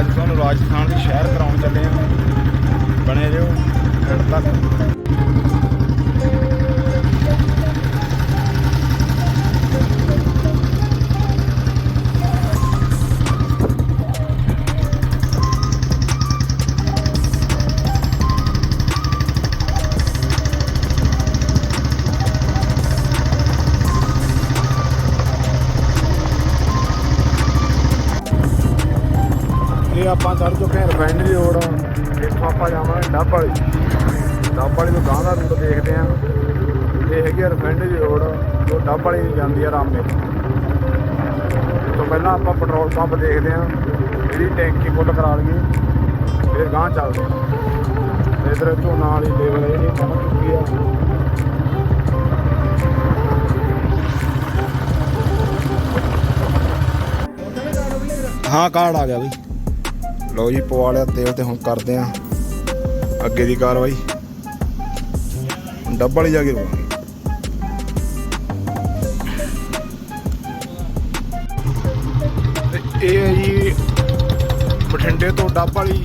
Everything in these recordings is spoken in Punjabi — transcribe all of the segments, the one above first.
ਅੱਜ ਤੁਹਾਨੂੰ ਰਾਜਸਥਾਨ ਦੇ ਸ਼ਹਿਰ ਕਰਾਉਣ ਚੱਲੇ ਆ। ਬਣੇ ਰਹੋ। ਫਿਰ ਤੱਕ। ਆਪਾਂ ਚੜ ਚੁੱਕੇ ਹਾਂ ਰਿਫਾਈਨਰੀ ਰੋਡ। ਇੱਥੋਂ ਆਪਾਂ ਜਾਵਾਂਗੇ ਡੱਬ ਵਾਲੀ। ਡੱਬ ਵਾਲੀ ਤੋਂ ਗਾਂ ਦਾ ਰੂਟ ਦੇਖਦੇ ਹਾਂ। ਇਹ ਹੈਗੀ ਆ ਰਿਫਾਈਨਰੀ ਰੋਡ। ਜੋ ਡੱਬ ਵਾਲੀ ਨੂੰ ਜਾਂਦੀ ਆ ਰਾਮੇ। ਇਸ ਤੋਂ ਪਹਿਲਾਂ ਆਪਾਂ ਪੈਟਰੋਲ ਪੰਪ ਦੇਖਦੇ ਹਾਂ। ਜਿਹੜੀ ਟੈਂਕੀ ਫੁੱਲ ਕਰਾ ਲਈਏ। ਫਿਰ ਗਾਂ ਚੱਲਦੇ ਹਾਂ। ਤੇ ਇਧਰ ਝੋਨਾ ਵਾਲੀ ਲੇਵਲ ਇਹ ਪਹੁੰਚ ਚੁੱਕੀ ਆ। ਹਾਂ, ਕਾਰਡ ਆ ਗਿਆ ਬਈ। ਲਓ ਜੀ, ਪਵਾ ਲਿਆ ਤੇਲ ਤੇ ਹੁਣ ਕਰਦੇ ਆ ਅੱਗੇ ਦੀ ਕਾਰਵਾਈ। ਡੱਬ ਵਾਲੀ ਜਾ ਕੇ ਰੁਕਾਂਗੇ ਇਹ ਹੈ ਜੀ ਬਠਿੰਡੇ ਤੋਂ ਡੱਬ ਵਾਲੀ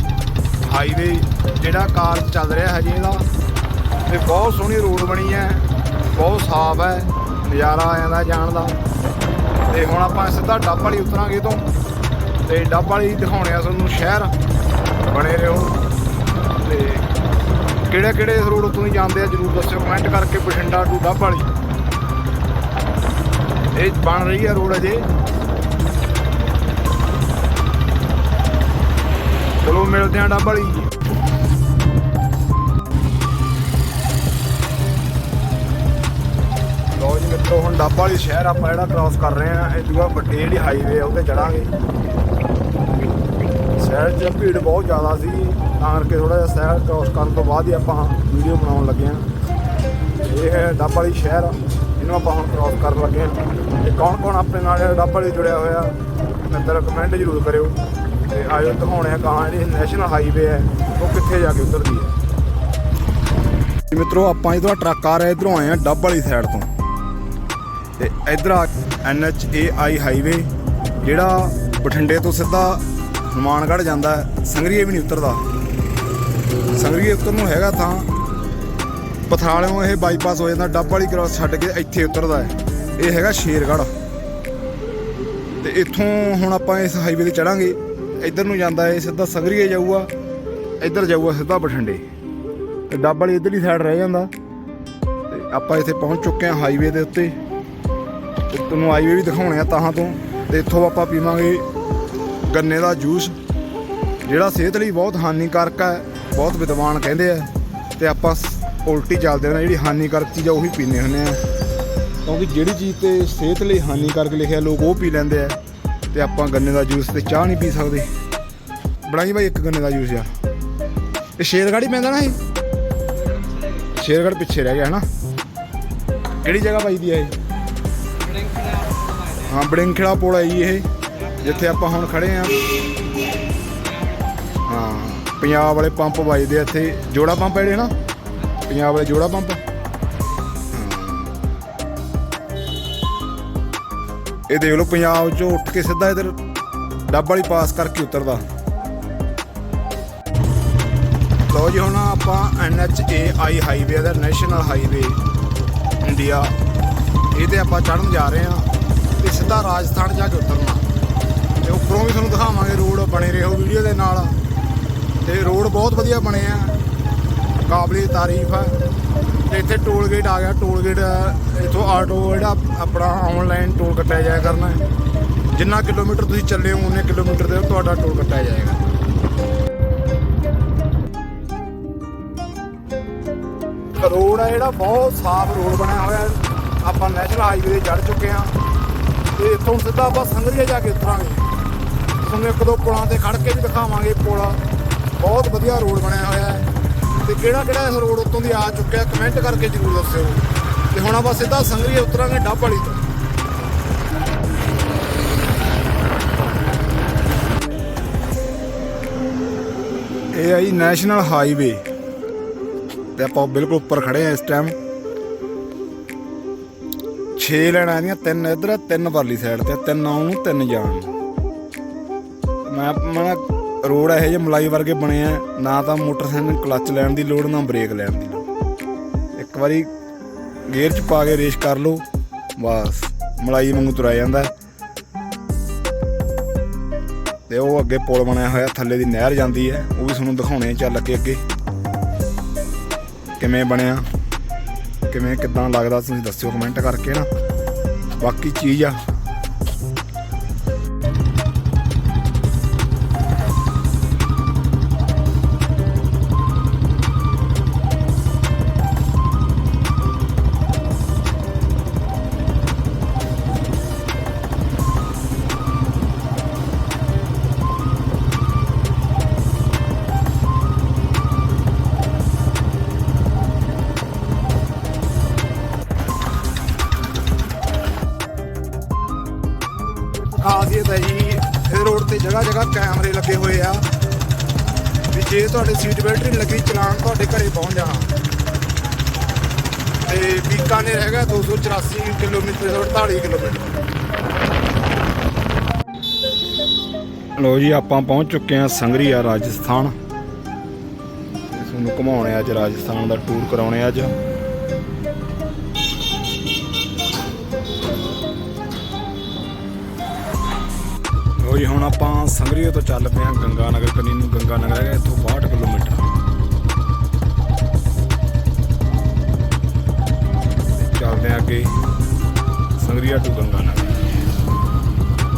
ਹਾਈਵੇ ਜਿਹੜਾ ਕਾਰ ਚੱਲ ਰਿਹਾ ਹੈ ਜੀ ਇਹਦਾ। ਤੇ ਬਹੁਤ ਸੋਹਣੀ ਰੋਡ ਬਣੀ ਹੈ, ਬਹੁਤ ਸਾਫ਼ ਹੈ, ਨਜ਼ਾਰਾ ਆ ਜਾਂਦਾ ਜਾਣ ਦਾ। ਤੇ ਹੁਣ ਆਪਾਂ ਸਿੱਧਾ ਡੱਬ ਵਾਲੀ ਉਤਰਾਂਗੇ ਤੋਂ। ਤੇ ਡੱਬ ਵਾਲੀ ਦਿਖਾਉਣੇ ਆ ਤੁਹਾਨੂੰ ਸ਼ਹਿਰ। ਬਣੇ ਰਹੋ। ਤੇ ਕਿਹੜੇ ਕਿਹੜੇ ਰੋਡ ਉੱਤੋਂ ਜਾਂਦੇ ਆ ਜਰੂਰ ਦੱਸਿਓ। ਕਮੈਂਟ ਕਰਕੇ ਬਠਿੰਡਾ ਟੂ ਡੱਬ ਵਾਲੀ। ਇਹ ਬਣ ਰਹੀ ਹੈ ਰੋਡ ਅਜੇ। ਚਲੋ ਮਿਲਦੇ ਆ ਡੱਬ ਵਾਲੀ। ਲੋ ਹੁਣ ਡੱਬ ਵਾਲੀ ਸ਼ਹਿਰ ਆਪਾਂ ਜਿਹੜਾ ਕ੍ਰਾਸ ਕਰ ਰਹੇ ਆ ਇਹ ਦੂਆ ਵੱਡੀ ਜਿਹੜੀ ਹਾਈਵੇ ਆ ਉਹਤੇ ਚੜਾਂਗੇ। ਸ਼ਹਿਰ 'ਚ ਭੀੜ ਬਹੁਤ ਜ਼ਿਆਦਾ ਸੀ, ਤਾਂ ਕਰਕੇ ਥੋੜਾ ਜਿਹਾ ਸ਼ਹਿਰ ਕ੍ਰਾਸ ਕਰਨ ਤੋਂ ਬਾਅਦ ਹੀ ਆਪਾਂ ਵੀਡੀਓ ਬਣਾਉਣ ਲੱਗੇ ਆ ਇਹ ਹੈ ਡੱਬ ਵਾਲੀ ਸ਼ਹਿਰ, ਇਹਨੂੰ ਆਪਾਂ ਹੁਣ ਕ੍ਰਾਸ ਕਰਨ ਲੱਗੇ ਆ ਤੇ ਕੌਣ ਕੌਣ ਆਪਣੇ ਨਾਲ ਡੱਬ ਵਾਲੀ ਜੁੜਿਆ ਹੋਇਆ, ਮਿੱਤਰ ਕਮੈਂਟ ਜ਼ਰੂਰ ਕਰਿਓ। ਤੇ ਆਇਓ ਦਿਖਾਉਣੇ ਆ ਕਹਾਂ ਜਿਹੜੀ ਨੈਸ਼ਨਲ ਹਾਈਵੇ ਹੈ, ਉਹ ਕਿੱਥੇ ਜਾ ਕੇ ਉਤਰਦੀ ਹੈ। ਜੀ ਮਿੱਤਰੋ, ਆਪਾਂ ਇਧਰੋਂ ਟਰੱਕ ਆ ਰਿਹਾ, ਇਧਰੋਂ ਆਏ ਆ ਡੱਬ ਵਾਲੀ ਸਾਈਡ ਤੋਂ। ਤੇ ਇਧਰ ਆ ਆਈ ਹਾਈਵੇ, ਜਿਹੜਾ ਬਠਿੰਡੇ ਤੋਂ ਸਿੱਧਾ ਹਨੂਮਾਨਗੜ੍ਹ ਜਾਂਦਾ ਸੰਗਰੀਏ ਵੀ ਨਹੀਂ ਉਤਰਦਾ। ਸੰਗਰੀਏ ਉਤਰਨ ਨੂੰ ਹੈਗਾ ਥਾਂ, ਪਥਰਾਲਿਓਂ ਇਹ ਬਾਈਪਾਸ ਹੋ ਜਾਂਦਾ, ਡੱਬ ਵਾਲੀ ਕ੍ਰਾਸ ਛੱਡ ਕੇ ਇੱਥੇ ਉਤਰਦਾ ਹੈ। ਇਹ ਹੈਗਾ ਸ਼ੇਰਗੜ੍ਹ। ਤੇ ਇੱਥੋਂ ਹੁਣ ਆਪਾਂ ਇਸ ਹਾਈਵੇ ਤੇ ਚੜਾਂਗੇ। ਇੱਧਰ ਨੂੰ ਜਾਂਦਾ ਹੈ ਸਿੱਧਾ ਸੰਗਰੀਏ ਜਾਊਗਾ, ਇੱਧਰ ਜਾਊਗਾ ਸਿੱਧਾ ਬਠਿੰਡੇ। ਤੇ ਡੱਬ ਵਾਲੀ ਇੱਧਰਲੀ ਸਾਈਡ ਰਹਿ ਜਾਂਦਾ। ਤੇ ਆਪਾਂ ਇੱਥੇ ਪਹੁੰਚ ਚੁੱਕੇ ਹਾਂ ਹਾਈਵੇ ਦੇ ਉੱਤੇ। ਤੇ ਤੁਹਾਨੂੰ ਹਾਈਵੇ ਵੀ ਦਿਖਾਉਣੇ ਆ ਤਾਹਾਂ ਤੋਂ। ਤੇ ਇੱਥੋਂ ਆਪਾਂ ਪੀਵਾਂਗੇ ਗੰਨੇ ਦਾ ਜੂਸ, ਜਿਹੜਾ ਸਿਹਤ ਲਈ ਬਹੁਤ ਹਾਨੀਕਾਰਕ ਹੈ, ਬਹੁਤ ਵਿਦਵਾਨ ਕਹਿੰਦੇ ਆ। ਤੇ ਆਪਾਂ ਸ- ਉਲਟੀ ਚੱਲਦੇ ਨੇ, ਜਿਹੜੀ ਹਾਨੀਕਾਰਕ ਚੀਜ਼ ਆ, ਉਹੀ ਪੀਂਦੇ ਹੁੰਦੇ ਆ। ਕਿਉਂਕਿ ਜਿਹੜੀ ਚੀਜ਼ ਤੇ ਸਿਹਤ ਲਈ ਹਾਨੀਕਾਰਕ ਲਿਖਿਆ ਲੋਕ, ਉਹ ਪੀ ਲੈਂਦੇ ਆ। ਤੇ ਆਪਾਂ ਗੰਨੇ ਦਾ ਜੂਸ ਤੇ ਚਾਹ ਨਹੀਂ ਪੀ ਸਕਦੇ। ਬਣਾਈ ਬਾਈ ਇੱਕ ਗੰਨੇ ਦਾ ਜੂਸ ਆ ਇਹ ਸ਼ੇਰਗੜ੍ਹ ਹੀ ਪੈਂਦਾ ਨਾ ਇਹ? ਸ਼ੇਰਗੜ੍ਹ ਪਿੱਛੇ ਰਹਿ ਗਿਆ, ਹਨਾ? ਕਿਹੜੀ ਜਗ੍ਹਾ ਪਾਈ ਦੀ ਆ ਇਹ? ਹਾਂ ਬੜਿੰਖੜਾ ਪੁਲ ਹੈ ਜੀ ਇਹ, ਜਿੱਥੇ ਆਪਾਂ ਹੁਣ ਖੜੇ ਆ ਹਾਂ, ਪੰਜਾਬ ਵਾਲੇ ਪੰਪ ਵੱਜਦੇ ਆ ਇੱਥੇ। ਜੋੜਾ ਪੰਪ ਜਿਹੜੇ ਨਾ? ਪੰਜਾਬ ਵਾਲੇ ਜੋੜਾ ਪੰਪ? ਇਹ ਦੇਖ ਲਓ, ਪੰਜਾਬ ਚੋਂ ਉੱਠ ਕੇ ਸਿੱਧਾ ਇਧਰ ਡੱਬ ਵਾਲੀ ਪਾਸ ਕਰਕੇ ਉਤਰਦਾ। ਲੋ ਜੀ, ਹੁਣ ਆਪਾਂ ਆਈ ਹਾਈਵੇ ਦਾ ਨੈਸ਼ਨਲ ਹਾਈਵੇ, ਇੰਡੀਆ ਤੇ ਆਪਾਂ ਚੜਨ ਜਾ ਰਹੇ ਹਾਂ ਤੇ ਸਿੱਧਾ ਰਾਜਸਥਾਨ ਜਾ ਕੇ ਉਤਰਨਾ। ਤੇ ਉੱਪਰੋਂ ਵੀ ਤੁਹਾਨੂੰ ਦਿਖਾਵਾਂਗੇ ਰੋਡ ਬਣੇ ਰਹੋ ਵੀਡੀਓ ਦੇ ਨਾਲ। ਤੇ ਰੋਡ ਬਹੁਤ ਵਧੀਆ ਬਣੇ ਆ। ਕਾਬਲੇ ਤਾਰੀਫ ਹੈ ਤੇ ਇੱਥੇ ਟੋਲ ਗੇਟ ਆ ਗਿਆ। ਟੋਲ ਗੇਟ, ਇਥੋਂ ਆਟੋ ਜਿਹੜਾ ਆਪਣਾ ਆਨਲਾਈਨ ਟੋਲ ਕੱਟਿਆ ਜਾਇਆ ਕਰਨਾ ਜਿੰਨਾ ਕਿਲੋਮੀਟਰ ਤੁਸੀਂ ਚੱਲੇ ਹੋ ਉਹਨੇ ਕਿਲੋਮੀਟਰ ਦੇ ਤੁਹਾਡਾ ਟੋਲ ਕੱਟਿਆ ਜਾਏਗਾ। ਰੋਡ ਹੈ ਜਿਹੜਾ, ਬਹੁਤ ਸਾਫ਼ ਰੋਡ ਬਣਿਆ ਹੋਇਆ ਆਪਾਂ ਨੈਸ਼ਨਲ ਹਾਈਵੇ ਤੇ ਚੜ ਚੁੱਕੇ ਹਾਂ। ਤੇ ਇੱਥੋਂ ਸਿੱਧਾ ਆਪਾਂ ਸੰਗਰੀਆ ਜਾ ਕੇ ਉਤਰਾਂਗੇ। ਤੁਹਾਨੂੰ ਇੱਕ ਦੋ ਪੁਲਾਂ ਤੇ ਖੜ ਕੇ ਵੀ ਦਿਖਾਵਾਂਗੇ ਪੁਲ। ਬਹੁਤ ਵਧੀਆ ਰੋਡ ਬਣਿਆ ਹੋਇਆ ਹੈ। ਤੇ ਕਿਹੜਾ ਕਿਹੜਾ ਇਸ ਰੋਡ ਉੱਤੋਂ ਦੀ ਆ ਚੁੱਕਿਆ ਕਮੈਂਟ ਕਰਕੇ ਜਰੂਰ ਦੱਸਿਓ। ਤੇ ਹੁਣ ਆਪਾਂ ਸਿੱਧਾ ਸੰਗਰੀਆ ਉਤਰਾਂਗੇ ਡੱਬ ਵਾਲੀ ਤੋਂ। ਇਹ ਆਈ ਨੈਸ਼ਨਲ ਹਾਈਵੇ ਤੇ ਆਪਾਂ ਬਿਲਕੁਲ ਉੱਪਰ ਖੜੇ ਆ ਇਸ ਟਾਈਮ 6 ਲੈਣਾ ਇਹਦੀਆਂ, ਤਿੰਨ ਇੱਧਰ ਤਿੰਨ ਪਰਲੀ ਸਾਈਡ ਤੇ ਤਿੰਨ ਆਉਣ ਨੂੰ, ਤਿੰਨ ਜਾਣ ਨੂੰ। ਮੈਂ ਮੈਂ ਰੋਡ ਇਹੋ ਜਿਹੇ ਮਲਾਈ ਵਰਗੇ ਬਣੇ ਆ, ਨਾ ਤਾਂ ਮੋਟਰਸਾਈਕਲ ਨੂੰ ਕਲੱਚ ਲੈਣ ਦੀ ਲੋੜ, ਨਾ ਬ੍ਰੇਕ ਲੈਣ ਦੀ ਲੋੜ ਇੱਕ ਵਾਰੀ ਗੇਅਰ 'ਚ ਪਾ ਕੇ ਰੇਸ ਕਰ ਲਓ, ਬਸ, ਮਲਾਈ ਵਾਂਗੂ ਤੁਰਿਆ ਜਾਂਦਾ ਹੈ। ਤੇ ਉਹ ਅੱਗੇ ਪੁਲ ਬਣਿਆ ਹੋਇਆ, ਥੱਲੇ ਦੀ ਨਹਿਰ ਜਾਂਦੀ ਹੈ, ਉਹ ਵੀ ਤੁਹਾਨੂੰ ਦਿਖਾਉਣੇ ਚੱਲ ਕੇ ਅੱਗੇ ਕਿਵੇਂ ਬਣਿਆ ਕਿਵੇਂ ਕਿਦਾਂ ਲੱਗਦਾ ਤੁਸੀਂ ਦੱਸਿਓ ਕਮੈਂਟ ਕਰਕੇ ਨਾ। ਬਾਕੀ ਚੀਜ਼ ਆ। ਰੋਡ ਕੈਮਰੇ ਲੱਗੇ ਹੋਏ ਆ। ਵੀ ਜੇ ਤੁਹਾਡੇ ਸੀਟ ਬੈਲਟ ਨਹੀਂ ਲੱਗੀ, ਚਲਾਨ ਤੁਹਾਡੇ ਘਰੇ ਪਹੁੰਚ ਜਾਣਾ। ਤੇ ਬੀਕਾਨੇਰ ਹੈਗਾ 284 ਕਿਲੋਮੀਟਰ 48 ਕਿਲੋਮੀਟਰ। ਲੋ ਜੀ, ਆਪਾਂ ਪਹੁੰਚ ਚੁੱਕੇ ਹਾਂ ਸੰਗਰੀਆ ਰਾਜਸਥਾਨ। ਤੇ ਤੁਹਾਨੂੰ ਘੁਮਾਉਣੇ ਅੱਜ, ਰਾਜਸਥਾਨ ਦਾ ਟੂਰ ਕਰਾਉਣੇ ਅੱਜ। ਲੋ ਜੀ, ਹੁਣ ਆਪਾਂ ਸੰਗਰੀਆ ਤੋਂ ਚੱਲ ਪਏ ਹਾਂ ਗੰਗਾ ਨਗਰ ਕੰਨੀ ਨੂੰ ਗੰਗਾ ਨਗਰ ਹੈਗਾ, ਇੱਥੋਂ 62 ਕਿਲੋਮੀਟਰ। ਚੱਲਦੇ ਹਾਂ ਅੱਗੇ ਸੰਗਰੀਆ ਟੂ ਗੰਗਾ ਨਗਰ